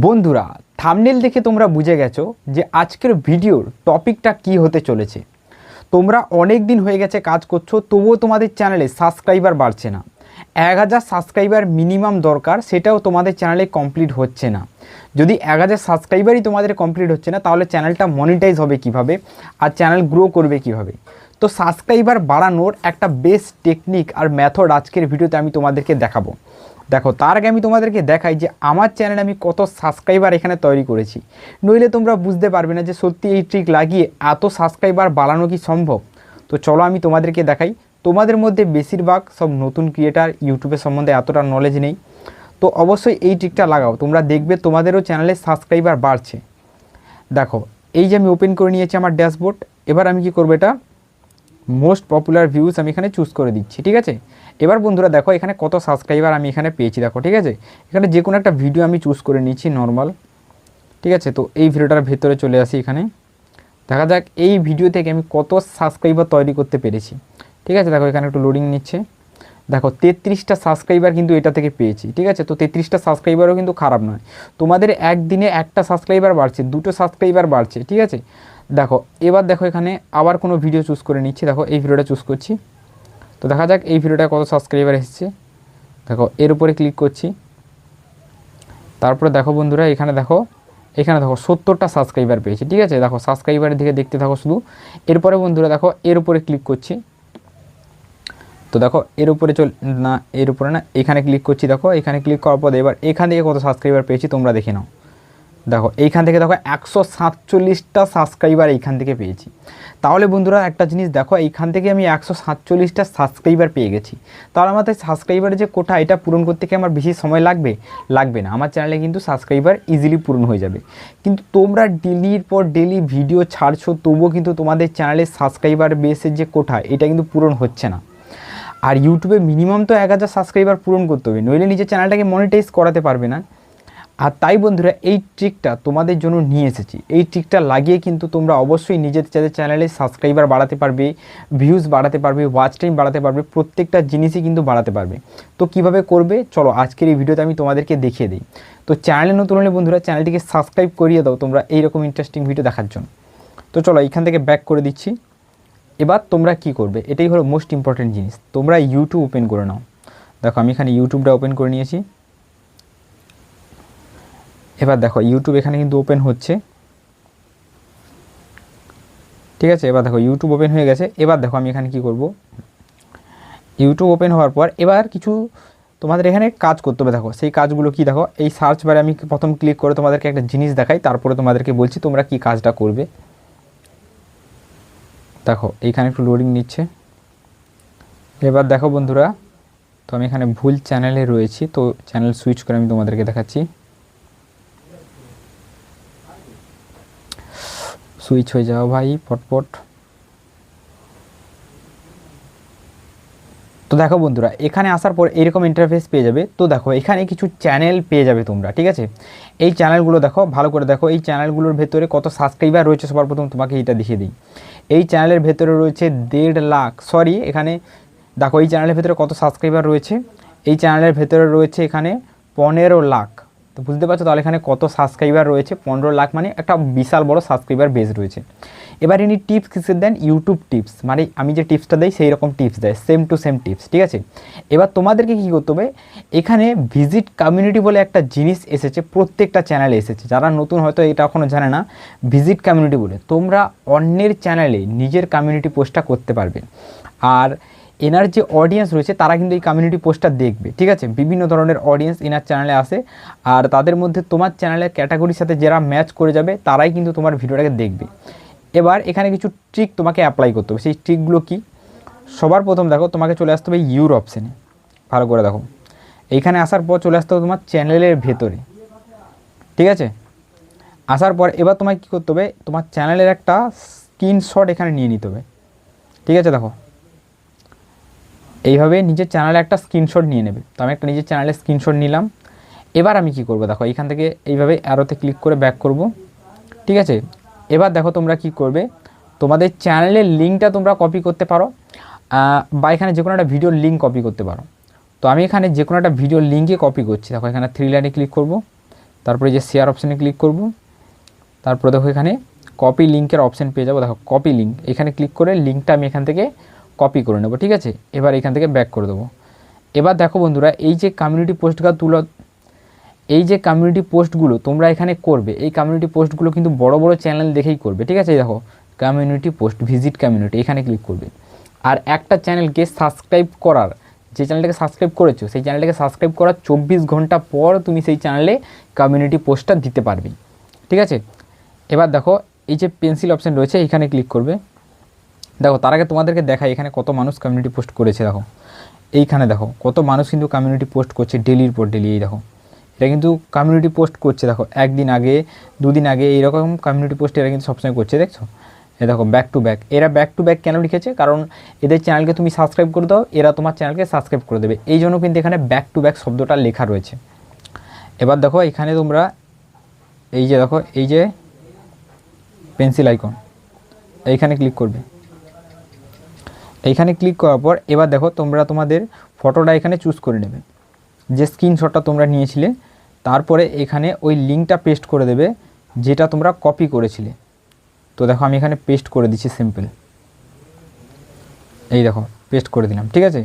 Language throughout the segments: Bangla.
বন্ধুরা থামনেল দেখে তোমরা বুঝে গেছো যে আজকের ভিডিওর টপিকটা কি হতে চলেছে। তোমরা অনেক দিন হয়ে গেছে কাজ করছ, তবুও তোমাদের চ্যানেলে সাবস্ক্রাইবার বাড়ছে না। এক হাজার সাবস্ক্রাইবার মিনিমাম দরকার, সেটাও তোমাদের চ্যানেলে কমপ্লিট হচ্ছে না। যদি এক হাজার সাবস্ক্রাইবারই তোমাদের কমপ্লিট হচ্ছে না, তাহলে চ্যানেলটা মনিটাইজ হবে কীভাবে? আর চ্যানেল গ্রো করবে কীভাবে? তো সাবস্ক্রাইবার বাড়ানোর একটা বেস্ট টেকনিক আর মেথড আজকের ভিডিওতে আমি তোমাদেরকে দেখাবো। দেখো, তার আগে আমি তোমাদেরকে দেখাই যে আমার চ্যানেলে আমি কত সাবস্ক্রাইবার এখানে তৈরি করেছি। নইলে তোমরা বুঝতে পারবে না যে সত্যি এই ট্রিক লাগিয়ে এত সাবস্ক্রাইবার বাড়ানো কি সম্ভব? তো চলো আমি তোমাদেরকে দেখাই। তোমাদের মধ্যে বেশিরভাগ সব নতুন ক্রিয়েটার ইউটিউবের সম্বন্ধে এতটা নলেজ নেই। তো অবশ্যই এই ট্রিকটা লাগাও। তোমরা দেখবে তোমাদেরও চ্যানেলে সাবস্ক্রাইবার বাড়ছে। দেখো, এই যে আমি ওপেন করে নিয়েছি আমার ড্যাশবোর্ড এবার আমি কি করব এটা? মোস্ট পপুলার ভিউজ আমি এখানে চুজ করে দিচ্ছি, ঠিক আছে? এবার বন্ধুরা দেখো, এখানে কত সাবস্ক্রাইবার আমি এখানে পেয়েছি, দেখো, ঠিক আছে? এখানে যে কোনো একটা ভিডিও আমি চুজ করে নিচ্ছি নর্মাল ঠিক আছে? তো এই ভিডিওটার ভেতরে চলে আসি এখানে। দেখা যাক এই ভিডিও থেকে আমি কত সাবস্ক্রাইবার তৈরি করতে পেরেছি, ঠিক আছে? দেখো, এখানে একটু লোডিং নিচ্ছে। দেখো, তেত্রিশটা সাবস্ক্রাইবার কিন্তু এটা থেকে পেয়েছি, ঠিক আছে? তো তেত্রিশটা সাবস্ক্রাইবারও কিন্তু খারাপ নয়। তোমাদের একদিনে একটা সাবস্ক্রাইবার বাড়ছে, দুটো সাবস্ক্রাইবার বাড়ছে, ঠিক আছে? দেখো, এবার দেখো এখানে আবার কোনো ভিডিও চুজ করে নিচ্ছি। দেখো, এই ভিডিওটা চুজ করছি। তো দেখা যাক, এই ভিডিওটা কত সাবস্ক্রাইবার এসেছে। দেখো, এর উপরে ক্লিক করছি। তারপরে দেখো বন্ধুরা, এখানে দেখো এখানে দেখো সত্তরটা সাবস্ক্রাইবার পেয়েছি, ঠিক আছে? দেখো সাবস্ক্রাইবারের দিকে দেখতে থাকো শুধু। এরপরে বন্ধুরা, দেখো, এর উপরে ক্লিক করছি। তো দেখো, এর উপরে চল, না, এর উপরে না, এখানে ক্লিক করছি। দেখো, এখানে ক্লিক করার পর এবার এখান থেকে কত সাবস্ক্রাইবার পেয়েছি তোমরা দেখে নাও। দেখো, এইখান থেকে দেখো একশো সাতচল্লিশটা সাবস্ক্রাইবার এইখান থেকে পেয়েছি। তাহলে বন্ধুরা একটা জিনিস দেখো, এইখান থেকে আমি একশো সাতচল্লিশটা সাবস্ক্রাইবার পেয়ে গেছি। তাহলে আমাদের সাবস্ক্রাইবারের যে কোটা, এটা পূরণ করতে কি আমার বেশি সময় লাগবে? লাগবে না। আমার চ্যানেলে কিন্তু সাবস্ক্রাইবার ইজিলি পূরণ হয়ে যাবে। কিন্তু তোমরা ডেলির পর ডেলি ভিডিও ছাড়ছো, তবুও কিন্তু তোমাদের চ্যানেলের সাবস্ক্রাইবার বেসের যে কোটা, এটা কিন্তু পূরণ হচ্ছে না। আর ইউটিউবে মিনিমাম তো এক হাজার সাবস্ক্রাইবার পূরণ করতে হবে। নইলে নিজের চ্যানেলটাকে মনিটাইজ করাতে পারবে না। আর তাই বন্ধুরা, এই ট্রিকটা তোমাদের জন্য নিয়ে এসেছি। এই ট্রিকটা লাগিয়ে কিন্তু তোমরা অবশ্যই নিজের চ্যানেলে সাবস্ক্রাইবার বাড়াতে পারবে ভিউজ বাড়াতে পারবে ওয়াচ টাইম বাড়াতে পারবে, প্রত্যেকটা জিনিসই কিন্তু বাড়াতে পারবে। তো কীভাবে করবে? চলো আজকের এই ভিডিওতে আমি তোমাদেরকে দেখিয়ে দিই। তো চ্যানেলে নতুন হলে বন্ধুরা চ্যানেলটিকে সাবস্ক্রাইব করিয়ে দাও তোমরা এইরকম ইন্টারেস্টিং ভিডিও দেখার জন্য। তো চলো এইখান থেকে ব্যাক করে দিচ্ছি। এবার তোমরা কি করবে? এটাই হলো মোস্ট ইম্পর্টেন্ট জিনিস। তোমরা ইউটিউব ওপেন করে নাও। দেখো আমি এখানে ইউটিউবটা ওপেন করে নিয়েছি। এবার দেখো ইউটিউব এখানে কিন্তু ওপেন হচ্ছে। ঠিক আছে? এবার দেখো ইউটিউব ওপেন হয়ে গেছে। এবার দেখো, আমি এখানে কি করব? ইউটিউব ওপেন হওয়ার পর এবার কিছু তোমাদের এখানে কাজ করতে হবে। দেখো, সেই কাজগুলো কি? দেখো, এই সার্চ বারে আমি প্রথম ক্লিক করে তোমাদেরকে একটা জিনিস দেখাই, তারপরে তোমাদেরকে বলছি তোমরা কি কাজটা করবে। দেখো, এইখানে একটু লোডিং নিচ্ছে। এবার দেখো বন্ধুরা, তো আমি এখানে ভুল চ্যানেলে রয়েছি, তো চ্যানেল সুইচ করে আমি তোমাদেরকে দেখাচ্ছি। সুইচ হয়ে যাও ভাই পটপট তো দেখো বন্ধুরা, এখানে আসার পর এরকম ইন্টারফেস পেয়ে যাবে। তো দেখো, এখানে কিছু চ্যানেল পেয়ে যাবে তোমরা, ঠিক আছে? এই চ্যানেলগুলো দেখো, ভালো করে দেখো, এই চ্যানেলগুলোর ভেতরে কত সাবস্ক্রাইবার রয়েছে সবার প্রথম তোমাকে এটা দেখিয়ে দিই। এই চ্যানেলের ভেতরে রয়েছে দেড় লাখ সরি এখানে দেখো, এই চ্যানেলের ভেতরে কত সাবস্ক্রাইবার রয়েছে? এই চ্যানেলের ভেতরে রয়েছে এখানে পনেরো লাখ। তো বুঝতে পারছ তাহলে এখানে কত সাবস্ক্রাইবার রয়েছে? পনেরো লাখ মানে একটা বিশাল বড় সাবস্ক্রাইবার বেস রয়েছে। এবার ইনি টিপস কিসের দেন? ইউটিউব টিপস মানে আমি যে টিপসটা দেই সেই রকম টিপস দেয়। সেম টু সেম টিপস ঠিক আছে? এবার তোমাদেরকে কী করতে হবে? এখানে ভিজিট কমিউনিটি বলে একটা জিনিস এসেছে, প্রত্যেকটা চ্যানেলে এসেছে। যারা নতুন হয়তো এটা এখনও জানে না ভিজিট কমিউনিটি বলে। তোমরা অন্যের চ্যানেলে নিজের কমিউনিটি পোস্টটা করতে পারবে। আর এনার যে অডিয়েন্স রয়েছে, তারা কিন্তু এই কমিউনিটি পোস্টটা দেখবে, ঠিক আছে? বিভিন্ন ধরনের অডিয়েন্স এনার চ্যানেলে আসে, আর তাদের মধ্যে তোমার চ্যানেলের ক্যাটাগরির সাথে যারা ম্যাচ করে যাবে, তারাই কিন্তু তোমার ভিডিওটাকে দেখবে। এবার এখানে কিছু ট্রিক তোমাকে অ্যাপ্লাই করতে হবে, সেই ট্রিকগুলো কি? সবার প্রথম দেখো, তোমাকে চলে আসতে হবে ইউর অপশানে ভালো করে দেখো। এইখানে আসার পর চলে আসতে হবে তোমার চ্যানেলের ভেতরে, ঠিক আছে? আসার পর এবার তোমায় কী করতে হবে? তোমার চ্যানেলের একটা স্ক্রিনশট এখানে নিয়ে নিতে হবে, ঠিক আছে দেখো? এইভাবে নিজের চ্যানেলে একটা স্ক্রিনশট নিয়ে নেবে। তো আমি একটা নিজের চ্যানেলে স্ক্রিনশট নিলাম। এবার আমি কি করব? দেখো, এইখান থেকে এইভাবে অ্যারোতে ক্লিক করে ব্যাক করব। ঠিক আছে? এবার দেখো তোমরা কি করবে? তোমাদের চ্যানেলের লিঙ্কটা তোমরা কপি করতে পারো বা এখানে যে কোনো একটা ভিডিওর লিঙ্ক কপি করতে পারো। তো আমি এখানে যে কোনো একটা ভিডিওর লিঙ্কে কপি করছি। দেখো, এখানে থ্রি লাইনে ক্লিক করব। তারপরে যে শেয়ার অপশানে ক্লিক করব। তারপরে দেখো এখানে কপি লিঙ্কের অপশান পেয়ে যাব। দেখো কপি লিঙ্ক এখানে ক্লিক করে লিঙ্কটা আমি এখান থেকে কপি করে নেব, ঠিক আছে? এবার এখান থেকে ব্যাক করে দেবো। এবার দেখো বন্ধুরা, এই যে কমিউনিটি পোস্টগুলো তুলো, এই যে কমিউনিটি পোস্টগুলো তোমরা এখানে করবে, এই কমিউনিটি পোস্টগুলো কিন্তু বড় বড় চ্যানেল দেখেই করবে, ঠিক আছে? দেখো কমিউনিটি পোস্ট ভিজিট কমিউনিটি এখানে ক্লিক করবে। আর একটা চ্যানেলকে সাবস্ক্রাইব করার, যে চ্যানেলটাকে সাবস্ক্রাইব করেছ, সেই চ্যানেলটাকে সাবস্ক্রাইব করার চব্বিশ ঘণ্টা পর তুমি সেই চ্যানেলে কমিউনিটি পোস্টটা দিতে পারবে, ঠিক আছে? এবার দেখো, এই যে পেন্সিল অপশান রয়েছে, এখানে ক্লিক করবে। দেখো, তার আগে তোমাদেরকে দেখাই এখানে কত মানুষ কমিউনিটি পোস্ট করেছে, দেখো। এইখানে দেখো, কত মানুষ কিন্তু কমিউনিটি পোস্ট করছে ডেলির পর ডেলি এই দেখো। এটা কিন্তু কমিউনিটি পোস্ট করছে, দেখো, একদিন আগে, দুদিন আগে, এইরকম কমিউনিটি পোস্ট এরা কিন্তু সবসময় করছে, দেখছ? এ দেখো ব্যাক টু ব্যাক এরা ব্যাক টু ব্যাক কেন লিখেছে? কারণ এদের চ্যানেলকে তুমি সাবস্ক্রাইব করে দাও, এরা তোমার চ্যানেলকে সাবস্ক্রাইব করে দেবে। এই জন্য কিন্তু এখানে ব্যাক টু ব্যাক শব্দটা লেখা রয়েছে। এবার দেখো, এখানে তোমরা, এই যে দেখো, এই যে পেন্সিল আইকন এইখানে ক্লিক করবে। এইখানে ক্লিক করার পর এবার দেখো তোমরা তোমাদের ফটোটা এখানে চুজ করে নেবে। যে স্ক্রিনশটটা তোমরা নিয়েছিলে, তারপরে এখানে ওই লিঙ্কটা পেস্ট করে দেবে, যেটা তোমরা কপি করেছিলে। তো দেখো আমি এখানে পেস্ট করে দিচ্ছি সিম্পল এই দেখো পেস্ট করে দিলাম, ঠিক আছে?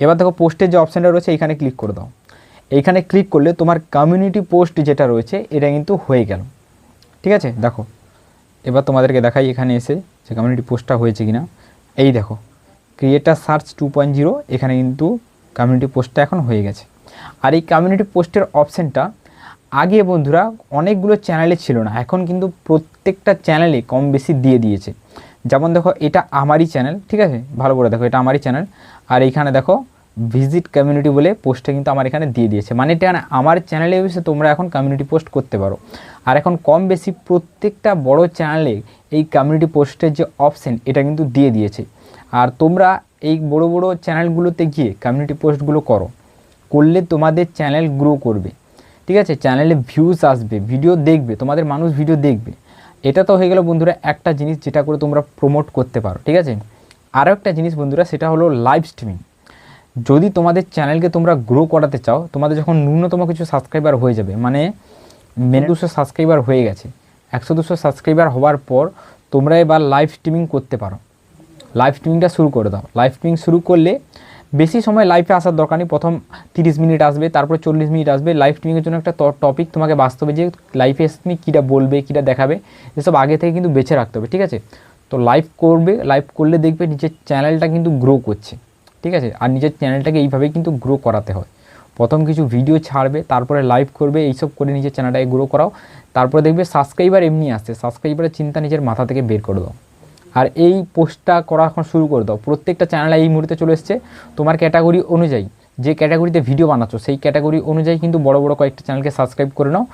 এবার দেখো পোস্টের যে অপশানটা রয়েছে এইখানে ক্লিক করে দাও। এইখানে ক্লিক করলে তোমার কমিউনিটি পোস্ট যেটা রয়েছে, এটা কিন্তু হয়ে গেল। ঠিক আছে? দেখো, এবার তোমাদেরকে দেখাই এখানে এসে যে কমিউনিটি পোস্টটা হয়েছে কিনা। এই দেখো creator search two point zero এখানে কিন্তু কমিউনিটি পোস্টটা এখন হয়ে গেছে। আর এই কমিউনিটি পোস্টের অপশানটা আগে বন্ধুরা অনেকগুলো চ্যানেলে ছিল না, এখন কিন্তু প্রত্যেকটা চ্যানেলে কম বেশি দিয়ে দিয়েছে। যেমন দেখো, এটা আমারই চ্যানেল ঠিক আছে? ভালো করে দেখো, এটা আমারই চ্যানেল আর এইখানে দেখো ভিজিট কমিউনিটি বলে পোস্টটা কিন্তু আমার এখানে দিয়ে দিয়েছে। মানে এটা আমার চ্যানেলে এসে তোমরা এখন কমিউনিটি পোস্ট করতে পারো। আর এখন কম বেশি প্রত্যেকটা বড় চ্যানেলে এই কমিউনিটি পোস্টের যে অপশান এটা কিন্তু দিয়ে দিয়েছে। আর তোমরা এই বড় বড় চ্যানেলগুলোতে গিয়ে কমিউনিটি পোস্টগুলো করো। করলে তোমাদের চ্যানেল গ্রো করবে। ঠিক আছে? চ্যানেলে ভিউজ আসবে ভিডিও দেখবে, তোমাদের মানুষ ভিডিও দেখবে। এটা তো হয়ে গেল বন্ধুরা একটা জিনিস যেটা করে তোমরা প্রমোট করতে পারো, ঠিক আছে? আরও একটা জিনিস বন্ধুরা, সেটা হলো লাইভ স্ট্রিমিং যদি তোমাদের চ্যানেলকে তোমরা গ্রো করাতে চাও, তোমাদের যখন ন্যূনতম কিছু সাবস্ক্রাইবার হয়ে যাবে মানে মেনে দুশো সাবস্ক্রাইবার হয়ে গেছে, একশো দুশো সাবস্ক্রাইবার হওয়ার পর তোমরা এবার লাইভ স্ট্রিমিং করতে পারো। লাইভ স্ট্রিমিংটা শুরু করে দাও। লাইভ স্ট্রিমিং শুরু করলে বেশি সময় লাইভে আসার দরকার নেই। প্রথম তিরিশ মিনিট আসবে, তারপরে চল্লিশ মিনিট আসবে। লাইভ স্ট্রিমিংয়ের জন্য একটা টপিক তোমাকে বাস্তবে যে লাইফে এসে তুমি কীটা বলবে, কীটা দেখাবে, এসব আগে থেকে কিন্তু বেছে রাখতে হবে, ঠিক আছে? তো লাইভ করবে লাইভ করলে দেখবে নিজের চ্যানেলটা কিন্তু গ্রো করছে, ঠিক আছে? আর নিজের চ্যানেলটাকে এইভাবেই কিন্তু গ্রো করাতে হয়। প্রথম কিছু ভিডিও ছাড়বে, তারপরে লাইভ করবে, এইসব করে নিজের চ্যানেলটাকে গ্রো করাও। তারপরে দেখবে সাবস্ক্রাইবার এমনি আসছে সাবস্ক্রাইবারের চিন্তা নিজের মাথা থেকে বের করে দাও। আর এই পোস্টটা করা এখন শুরু করে দাও। প্রত্যেকটা চ্যানেলে এই মুহূর্তে চলে এসছে। তোমার ক্যাটাগরি অনুযায়ী যে ক্যাটাগরিতে ভিডিও বানাচ্ছ, সেই ক্যাটাগরি অনুযায়ী কিন্তু বড় বড় কয়েকটা চ্যানেলকে সাবস্ক্রাইব করে নাও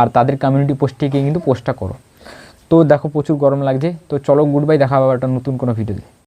আর তাদের কমিউনিটি পোস্টে গিয়ে কিন্তু পোস্টটা করো। তো দেখো প্রচুর গরম লাগছে। তো চলো গুড বাই দেখা হবে একটা নতুন কোনো ভিডিও